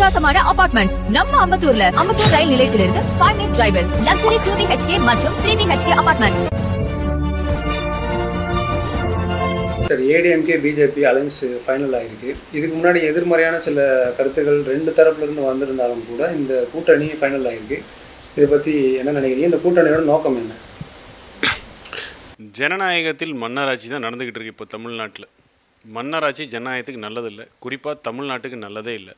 அட்டகாசமான அபார்ட்மெண்ட்ஸ் நம்ம அம்பத்தூர்ல அம்பத்தூர் ரயில் நிலையத்திலிருந்து ஃபைவ் மினிட் டிரைவில் லக்ஸரி டூ பிஹெச்கே மற்றும் three BHK apartments sir ADMK BJP alliance final ஆகிருக்கு இதுக்கு முன்னாடி எதிர்மறையான சில கருத்துக்கள் ரெண்டு தரப்புலேருந்து வந்திருந்தாலும் கூட இந்த கூட்டணி ஃபைனல் ஆகிருக்கு இதை பற்றி என்ன நினைக்கிறீங்க? இந்த கூட்டணியோட நோக்கம் என்ன? ஜனநாயகத்தில் மன்னராட்சி தான் நடந்துக்கிட்டு இருக்கு இப்போ தமிழ்நாட்டில். மன்னராட்சி ஜனநாயகத்துக்கு நல்லதில்லை. குறிப்பாக தமிழ்நாட்டுக்கு நல்லதே இல்லை.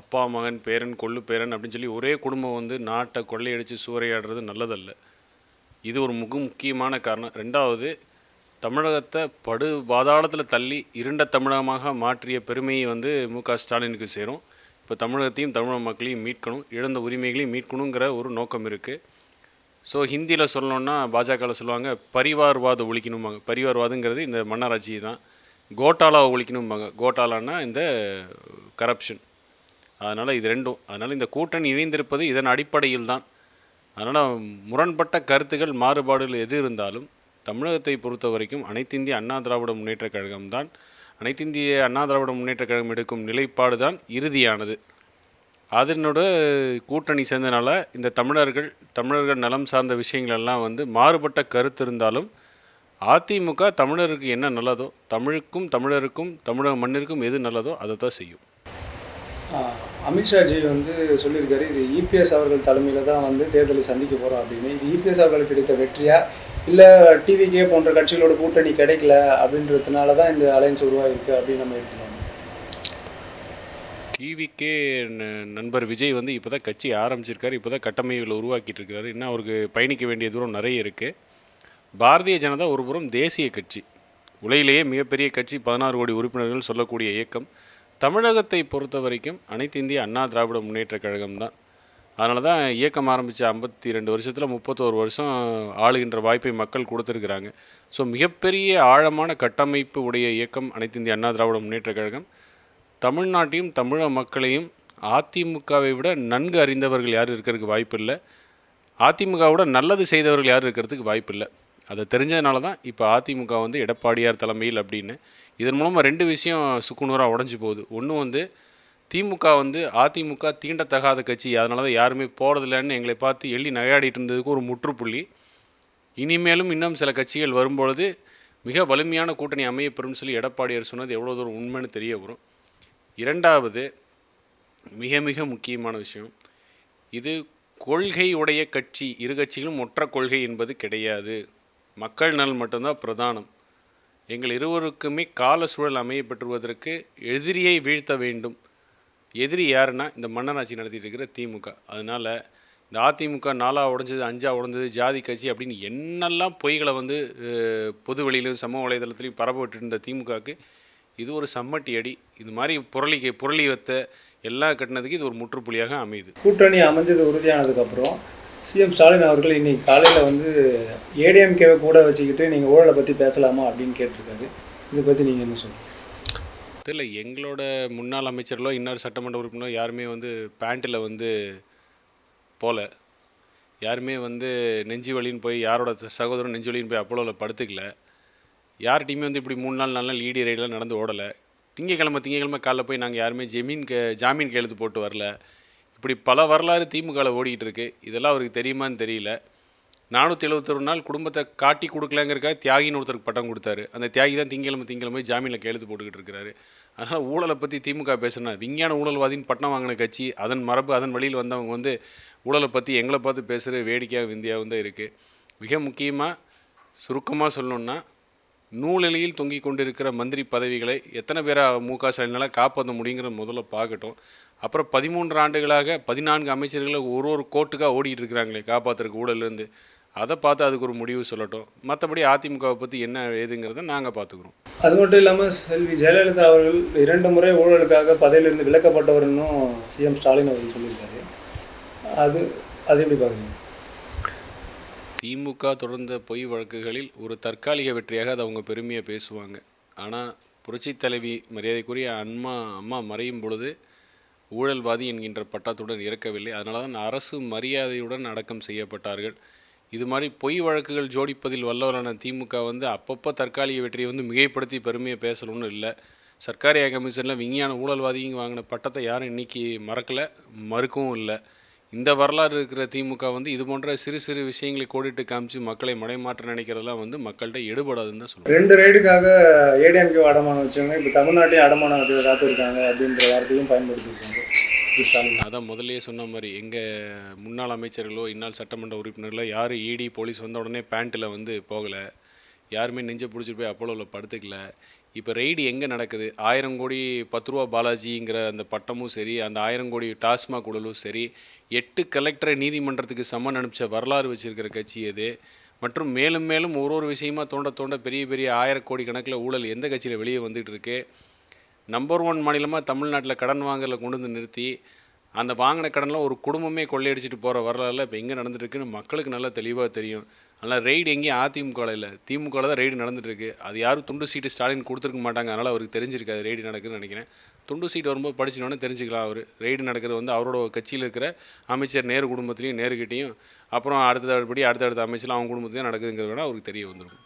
அப்பா மகன் பேரன் கொள்ளு பேரன் அப்படின்னு சொல்லி ஒரே குடும்பம் வந்து நாட்டை கொள்ளையடித்து சூறையாடுறது நல்லதல்ல. இது ஒரு மிக முக்கியமான காரணம். ரெண்டாவது தமிழகத்தை படு பாதாளத்தில் தள்ளி இருண்ட தமிழகமாக மாற்றிய பெருமையை வந்து மு க ஸ்டாலினுக்கு சேரும். இப்போ தமிழகத்தையும் தமிழக மக்களையும் மீட்கணும் இழந்த உரிமைகளையும் மீட்கணுங்கிற ஒரு நோக்கம் இருக்குது ஸோ ஹிந்தியில் சொல்லணுன்னா பாஜகவில் சொல்லுவாங்க பரிவார்வாத ஒழிக்கணும்பாங்க. பரிவார்வாதங்கிறது இந்த மன்னராட்சி தான் கோட்டாலாவை ஒழிக்கணும்பாங்க. கோட்டாலான்னா இந்த கரப்ஷன் அதனால் இது ரெண்டும். அதனால் இந்த கூட்டணி இணைந்திருப்பது இதன் அடிப்படையில் தான் அதனால் முரண்பட்ட கருத்துகள் மாறுபாடுகள் எது இருந்தாலும் தமிழகத்தை பொறுத்த வரைக்கும் அனைத்திந்திய அண்ணா திராவிட முன்னேற்றக் கழகம் தான் அனைத்திந்திய அண்ணா திராவிட முன்னேற்றக் கழகம் எடுக்கும் நிலைப்பாடு தான் இறுதியானது. அதனோட கூட்டணி சேர்ந்தனால இந்த தமிழர்கள் தமிழர்கள் நலம் சார்ந்த விஷயங்களெல்லாம் வந்து மாறுபட்ட கருத்து இருந்தாலும் அதிமுக தமிழருக்கு என்ன நல்லதோ தமிழுக்கும் தமிழருக்கும் தமிழக மண்ணிற்கும் எது நல்லதோ அதை தான் செய்யும். அமித்ஷாஜி வந்து சொல்லியிருக்காரு இது இபிஎஸ் அவர்கள் தலைமையில் தான் வந்து தேர்தலை சந்திக்க போகிறோம் அப்படின்னு. இது இபிஎஸ் அவர்களுக்கு கிடைத்த வெற்றியா? இல்லை டிவிகே போன்ற கட்சிகளோட கூட்டணி கிடைக்கல அப்படின்றதுனால தான் இந்த அலைன்ஸ் உருவாகிருக்கு அப்படின்னு நம்ம எடுத்துக்கலாம். டிவிக்கே நண்பர் விஜய் வந்து இப்போ தான் கட்சி ஆரம்பிச்சிருக்காரு இப்போ தான் கட்டமைப்புகளை உருவாக்கிட்டு இருக்காரு. இன்னும் அவருக்கு பயணிக்க வேண்டிய தூரம் நிறைய இருக்குது பாரதிய ஜனதா ஒருபுறம் தேசிய கட்சி. உலகிலேயே மிகப்பெரிய கட்சி பதினாறு கோடி உறுப்பினர்கள் சொல்லக்கூடிய இயக்கம். தமிழகத்தை பொறுத்த வரைக்கும் அனைத்து இந்திய அண்ணா திராவிட முன்னேற்றக் கழகம் தான். அதனால தான் இயக்கம் ஆரம்பித்த ஐம்பத்தி ரெண்டு வருஷத்தில் முப்பத்தோரு வருஷம் ஆளுகின்ற வாய்ப்பை மக்கள் கொடுத்துருக்குறாங்க. ஸோ மிகப்பெரிய ஆழமான கட்டமைப்பு உடைய இயக்கம் அனைத்து இந்திய அண்ணா திராவிட முன்னேற்றக் கழகம். தமிழ்நாட்டையும் தமிழக மக்களையும் அதிமுகவை விட நன்கு அறிந்தவர்கள் யாரும் இருக்கிறதுக்கு வாய்ப்பில்லை. அதிமுகவோட நல்லது செய்தவர்கள் யாரும் இருக்கிறதுக்கு வாய்ப்பில்லை. அதை தெரிஞ்சதுனால தான் இப்போ அதிமுக வந்து எடப்பாடியார் தலைமையில் அப்படின்னு. இதன் மூலமாக ரெண்டு விஷயம் சுக்குநூறாக உடஞ்சி போகுது. ஒன்று வந்து திமுக வந்து அதிமுக தீண்டத்தகாத கட்சி. அதனால தான் யாருமே போகிறதில்லன்னு எங்களை பார்த்து எள்ளி நகையாடிட்டு இருந்ததுக்கு ஒரு முற்றுப்புள்ளி. இனிமேலும் இன்னும் சில கட்சிகள் வரும்பொழுது மிக வலிமையான கூட்டணி அமையப்பெறும்னு சொல்லி எடப்பாடியார் சொன்னது எவ்வளோ தூரம் உண்மைன்னு தெரிய வரும். இரண்டாவது மிக மிக முக்கியமான விஷயம். இது கொள்கை உடைய கட்சி. இரு கட்சிகளும் ஒற்ற கொள்கை என்பது கிடையாது. மக்கள் நலன் மட்டும்தான் பிரதானம். எங்கள் இருவருக்குமே கால சூழல் அமைய பெற்றுவதற்கு எதிரியை வீழ்த்த வேண்டும். எதிரி யாருன்னா இந்த மன்னராட்சி நடத்திட்டு இருக்கிற திமுக அதனால் இந்த அதிமுக நாலா உடைஞ்சது அஞ்சா உடைஞ்சது ஜாதி கட்சி அப்படின்னு என்னெல்லாம் பொய்களை வந்து பொது வெளியிலும் சமூக வலைதளத்துலையும் பரப்ப இருந்த திமுகவுக்கு இது ஒரு சம்மட்டி அடி. இது மாதிரி புரளிக்கு புரளி வைத்த எல்லா கட்டினதுக்கு இது ஒரு முற்றுப்புள்ளியாக அமையுது. கூட்டணி அமைஞ்சது உறுதியானதுக்கப்புறம் சிஎம் ஸ்டாலின் அவர்கள் இன்னைக்கு காலையில் வந்து ஏடிஎம்கேவை கூட வச்சுக்கிட்டு நீங்கள் ஊழலை பற்றி பேசலாமா அப்படின்னு கேட்டிருக்காரு. இதை பற்றி நீங்கள் என்ன சொல்லுங்கள் தெரியல எங்களோட முன்னாள் அமைச்சர்களோ இன்னொரு சட்டமன்ற உறுப்பினரோ யாருமே வந்து பேண்ட்டில் வந்து போகல யாருமே வந்து நெஞ்சு வலின்னு போய் யாரோட சகோதரன் நெஞ்சு வலின்னு போய் அப்போலோவில் படுத்துக்கல. யார்கிட்டையுமே வந்து இப்படி மூணு நாள் நாலு நாள் ஈடி ரைடெலாம் நடந்து ஓடலை. திங்கக்கிழமை திங்கக்கிழமை காலைல போய் நாங்கள் யாருமே ஜெமீன் க ஜாமீன் கையெழுத்து போட்டு வரல. இப்படி பல வரலாறு திமுகவில் ஓடிக்கிட்டு இருக்கு இதெல்லாம் அவருக்கு தெரியுமான்னு தெரியல. நானூற்றி எழுபத்தொரு நாள் குடும்பத்தை காட்டி கொடுக்கலங்கிறக்காக தியாகின்னு ஒருத்தருக்கு பட்டம் கொடுத்தாரு. அந்த தியாகி தான் திங்கிழமை திங்கிழமை ஜாமீனில் கையெழுத்து போட்டுக்கிட்டு இருக்கிறாரு. அதனால் ஊழலை பற்றி திமுக பேசுனா விஞ்ஞான ஊழல்வாதின்னு பட்டம் வாங்கின கட்சி அதன் மரபு அதன் வழியில் வந்தவங்க வந்து ஊழலை பற்றி எங்களை பார்த்து பேசுகிற வேடிக்கையாக இந்தியாவும் தான் இருக்குது மிக முக்கியமாக சுருக்கமாக சொல்லணுன்னா நூலிலையில் தொங்கிக் கொண்டிருக்கிற மந்திரி பதவிகளை எத்தனை பேராக மு க ஸ்டாலினால் காப்பாற்ற முடியுங்கிற முதல்ல பார்க்கட்டும். அப்புறம் பதிமூன்று ஆண்டுகளாக பதினான்கு அமைச்சர்களை ஒரு ஒரு கோட்டுக்காக ஓடிட்டு இருக்கிறாங்களே காப்பாற்றுறக்கு ஊழல்லேருந்து. அதை பார்த்து அதுக்கு ஒரு முடிவு சொல்லட்டும். மற்றபடி அதிமுகவை பற்றி என்ன ஏதுங்கிறத நாங்கள் பார்த்துக்குறோம். அது மட்டும் இல்லாமல் செல்வி ஜெயலலிதா அவர்கள் இரண்டு முறை ஊழலுக்காக பதவியிலிருந்து விலக்கப்பட்டவர்னும் சிஎம் ஸ்டாலின் அவர்கள் சொல்லியிருக்காரு. அது அது எப்படி பார்க்குறீங்க? திமுக தொடர்ந்த பொய் வழக்குகளில் ஒரு தற்காலிக வெற்றியாக அதை அவங்க பெருமையாக பேசுவாங்க. ஆனால் புரட்சித் தலைவி மரியாதைக்குரிய அம்மா அம்மா மறையும் பொழுது ஊழல்வாதி என்கின்ற பட்டத்துடன் இறக்கவில்லை அதனால தான் அரசு மரியாதையுடன் அடக்கம் செய்யப்பட்டார்கள். இது மாதிரி பொய் வழக்குகள் ஜோடிப்பதில் வல்லவரான திமுக வந்து அப்பப்போ தற்காலிக வெற்றியை வந்து மிகைப்படுத்தி பெருமையை பேசணும்னு இல்லை. சர்க்காரியா கமிஷனில் விஞ்ஞான ஊழல்வாதிங்க வாங்கின பட்டத்தை யாரும் இன்னைக்கு மறக்கலை மறுக்கவும் இல்லை. இந்த வரலாறு இருக்கிற திமுக வந்து இது போன்ற சிறு சிறு விஷயங்களை கோடிட்டு காமிச்சு மக்களை மடைமாற்ற நினைக்கிறதெல்லாம் வந்து மக்கள்கிட்ட எடுபடாதுன்னு தான் ரெண்டு ரைடுக்காக ஏடிஎம்கே அடமானம் வச்சவங்க இப்போ தமிழ்நாட்டையும் அடமானம் வைக்க காத்திருக்காங்க அப்படின்ற வார்த்தையும் பயன்படுத்தியிருக்காங்க. ஸ்டாலின் அதான் முதல்லயே சொன்ன மாதிரி எங்கள் முன்னாள் அமைச்சர்களோ இந்நாள் சட்டமன்ற உறுப்பினர்களோ யாரும் இடி போலீஸ் வந்த உடனே பேண்ட்டில் வந்து போகலை. யாருமே நெஞ்சை பிடிச்சிட்டு போய் அப்போலோவில் படுத்துக்கல. இப்போ ரெய்டு எங்கே நடக்குது? ஆயிரம் கோடி பத்து ரூபா பாலாஜிங்கிற அந்த பட்டமும் சரி அந்த ஆயிரம் கோடி டாஸ்மாக் ஊழலும் சரி எட்டு கலெக்டரை நீதிமன்றத்துக்கு சம்மன் அனுப்பிச்ச வரலாறு வச்சுருக்கிற கட்சி அது மற்றும் மேலும் மேலும் ஒரு ஒரு விஷயமா தோண்ட தோண்ட பெரிய பெரிய ஆயிரம் கோடி கணக்கில் ஊழல் எந்த கட்சியில் வெளியே வந்துகிட்டு இருக்கு? நம்பர் ஒன் மாநிலமாக தமிழ்நாட்டில் கடன் வாங்கல கொண்டு வந்து நிறுத்தி அந்த வாங்கின கடனில் ஒரு குடும்பமே கொள்ளையடிச்சிட்டு போகிற வரலாறுல இப்போ எங்கே நடந்துட்டுருக்குன்னு மக்களுக்கு நல்லா தெளிவாக தெரியும். அதனால் ரெய்டு எங்கேயும் அதிமுகவில் இல்லை. திமுகவில் தான் ரெய்டு நடந்துட்டுருக்கு. அது யாரும் துண்டு சீட்டு ஸ்டாலின் கொடுத்துருக்க மாட்டாங்க. அதனால் அவருக்கு தெரிஞ்சிருக்காது ரெய்டு நடக்குதுன்னு நினைக்கிறேன். துண்டு சீட்டு வரும்போது படிச்சினோடனே தெரிஞ்சுக்கலாம் அவர். ரெய்டு நடக்கிறது வந்து அவரோட கட்சியில் இருக்கிற அமைச்சர் நேரு குடும்பத்துலேயும் நேருக்கிட்டையும் அப்புறம் அடுத்தபடி அடுத்தடுத்த அமைச்சர் அவங்க குடும்பத்துலேயும் நடக்குதுங்கிறது வேணால் அவருக்கு தெரிய வந்துடும்